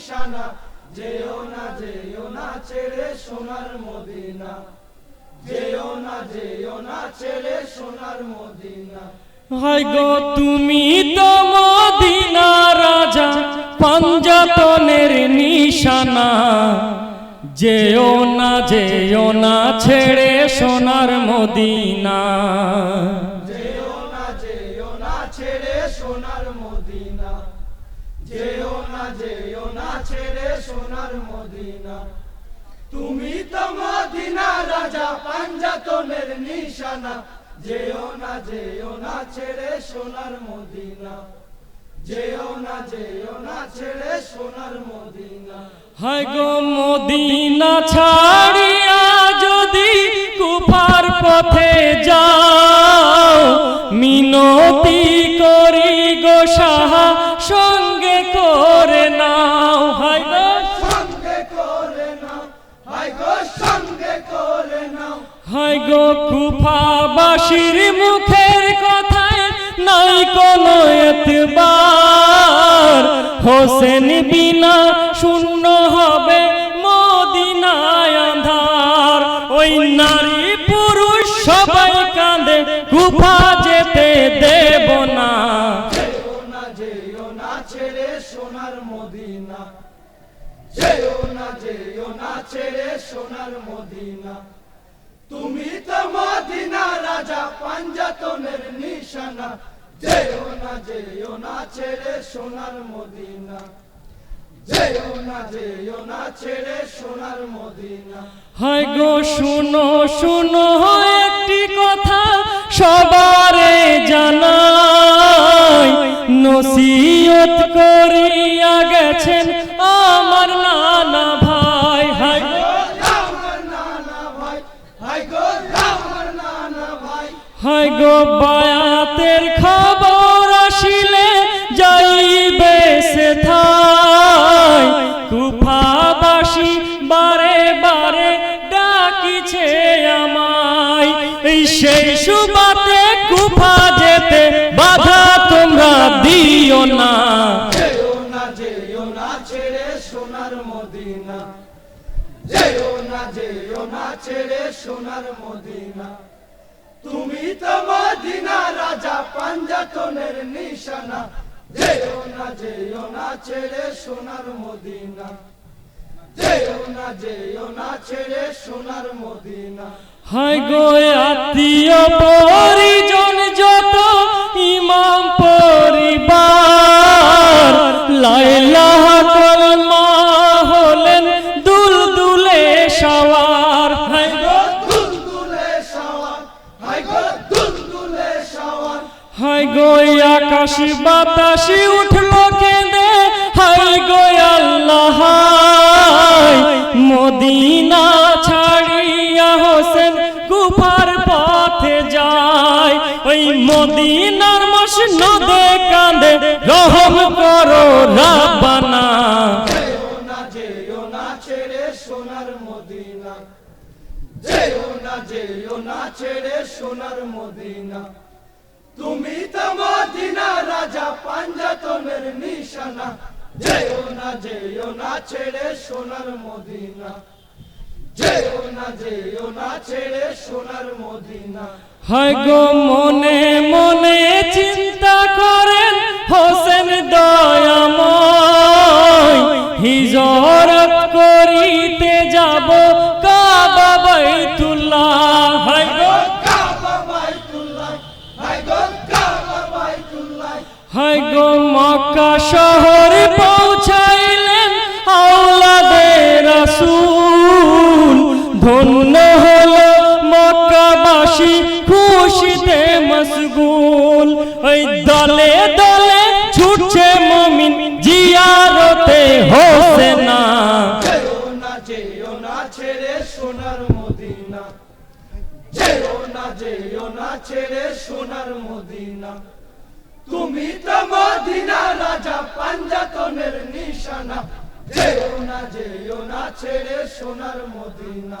নিশানা। যেও না যেও না ছেড়ে সোনার মদিনা। যেও না যেও না ছেড়ে সোনার মদিনা। হাই গো তুমি তো মদিনা রাজা পাঞ্জাতনের নিশানা। যেও না যেও না ছেড়ে সোনার মদিনা। যেও না যেও না ছেড়ে সোনার মদিনা। যেও না যেও না, ছেড়ে সোনার মদিনা। তুমি তো মদিনা রাজা, পাঞ্জাতনের নিশানা। যেও না যেও না, ছেড়ে সোনার মদিনা। যেও না যেও না, ছেড়ে সোনার মদিনা। হাই গো মদিনা ছাড়িয়া যদি কুফার পথে যাও, মিনতি করি গো সাহা কুফাবাসীর মুখের কথায় নাই কোনো এতবার। হোসেন বিনা শূন্য হবে মদিনায় আধার ওই নারী পুরুষ সবাই কাঁদে কুফা যেতে দেব না। ছেড়ে সোনার মদিনা। না, ছেড়ে সোনার মদিনা। তুমি তো মদিনা রাজা পাঞ্জাতনের নিশানা। যেও না যেও না ছেড়ে সোনার মদিনা। যেও না যেও না ছেড়ে সোনার মদিনা। হায় গো শুনো শুনো একটি কথা। সবারে যাইবে সে থাই কুফাবাসী বারে বারে ডাকিছে আমায়। এই সেই সুবাতে কুফা যেতে বাধা তোমরা দিও না। তুমি তো মদিনা, রাজা পাঞ্জাতনের নিশানা। যেও না যেও না, ছেড়ে সোনার মদিনা। যেও না যেও না, ছেড়ে সোনার মদিনা। হায় গো আত্মীয় সাওয়ার হায় গো আকাশ বাতাসে উঠল কেঁদে। হায় গো, আল্লাহ মদিনা ছাড়িয়া হোসেন কুফার পথে যায়। ওই মদিনার মসনদে কাঁদে, রহম করো না যেও না ছেড়ে সোনার মদিনা যেও না যেও না, ছেড়ে সোনার মদিনা। তুমি তো মদিনা রাজা পাঞ্জাতনের নিশানা। যেও না যেও না, ছেড়ে সোনার মদিনা। যেও না যেও না, ছেড়ে সোনার মদিনা। হায় গো মনে মনে চিন্তা করেন, হোসেন দয়াময় হিজরত মশগুল ওই দলে দলে ছুটছে মমিন, জিয়ারতে যেও না না, ছেড়ে সোনার মদিনা। না না, ছেড়ে সোনার মদিনা। তুমি তো মদিনা রাজা, পাঞ্জাতনের নিশানা। যেও না যেও না, ছেড়ে সোনার মদিনা।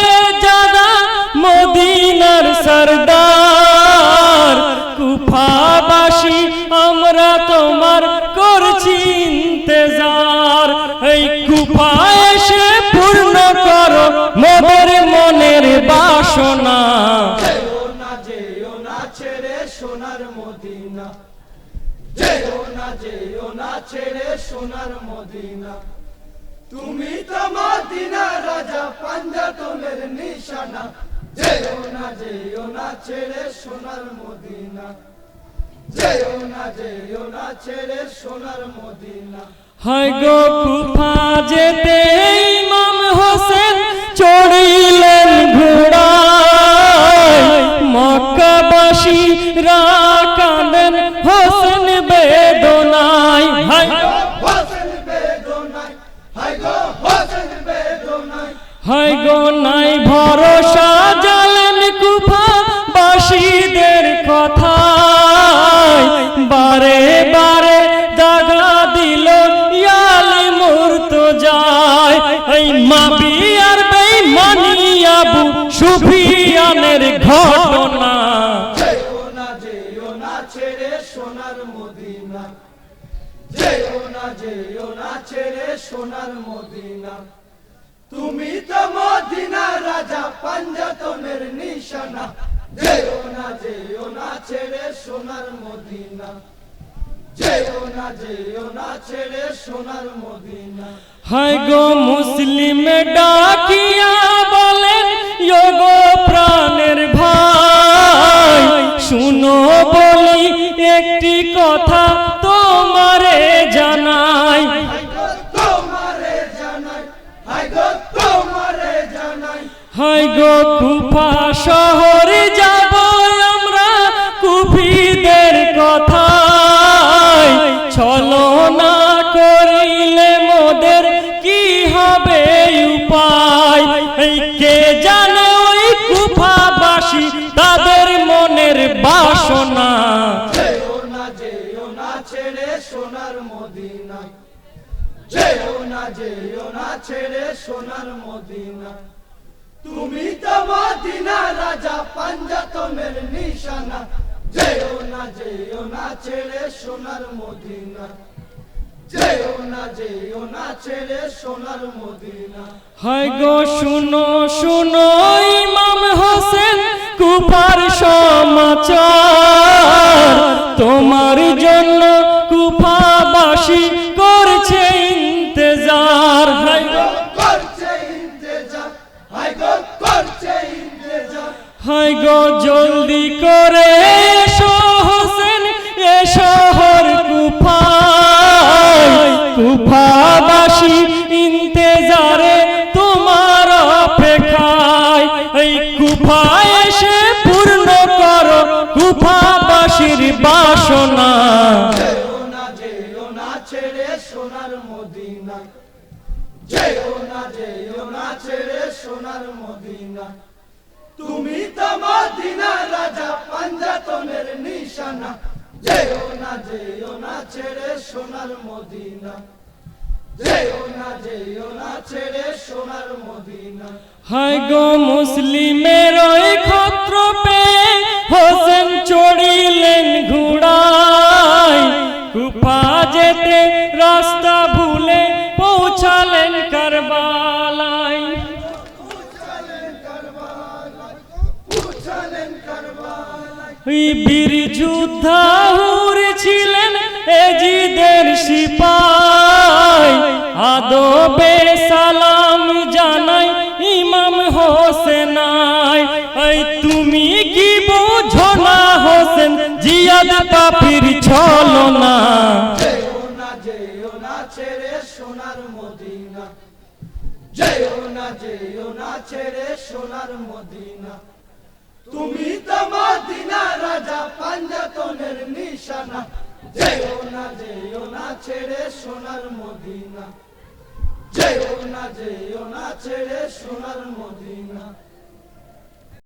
যেও না ছেড়ে সোনার মদিনা। তুমি তো মদিনা রাজা পাঞ্জাতনের নিশানা। যেও না যেও না ছেড়ে সোনার মদিনা। না ছেড়ে সোনার মদিনা। হয় গো যেতে না ছেড়ে সোনার মদিনা। যেও না যেও না ছেড়ে সোনার মদিনা। তুমি তো মদিনা রাজা, পাঞ্জাতনের নিশানা। যেও না যেও না ছেড়ে সোনার মদিনা। ছেড়ে সোনার মদিনা। হায় গো মুসলিম ডাকিয়া কথা তোমারে জানাই। হাই গো কুফা শহরে যাব আমরা কুফিদের কথায়। চলো না করিলে মোদের কি হবে উপায়? যেও না যেও না ছেড়ে সোনার মদিনা। তুমি তো মদিনা রাজা পাঞ্জাতনের নিশানা। যেও না যেও না ছেড়ে সোনার মদিনা। মদিনা। হায় গো, শুনো শুনো, ইমাম হোসেন কুফার সমাচার। তোমার জন্য কুফাবাসী গো, জলদি করে এসো, হোসেন শহর কুফায়। কুফাবাসী ইন্তেজারে তোমার অপেক্ষায়। এই কুফায় এসে পূর্ণ করো কুফাবাসীর বাসনা। তুমি নিশানা যেও না যেও না ছেড়ে সোনার মদিনা। যেও না যেও না ছেড়ে সোনার মদিনা। হায় গো মুসলিমের ওই ক্ষত্র পে হোসেন চড়িলেন ঘোড়ায় যোদ্ধা ছিলেন এজিদের সিপাই। আদবে সালাম জানাই ইমাম হোসেনাই। ওই তুমি কি বুঝো না হোসেন, জিয়াদ পাপির ছলো না সোনার মদিনা। তুমি তো মদিনা রাজা, পাঞ্জাতনের নিশানা। যেও না যেও না, ছেড়ে সোনার মদিনা। যেও না যেও না, ছেড়ে সোনার মদিনা।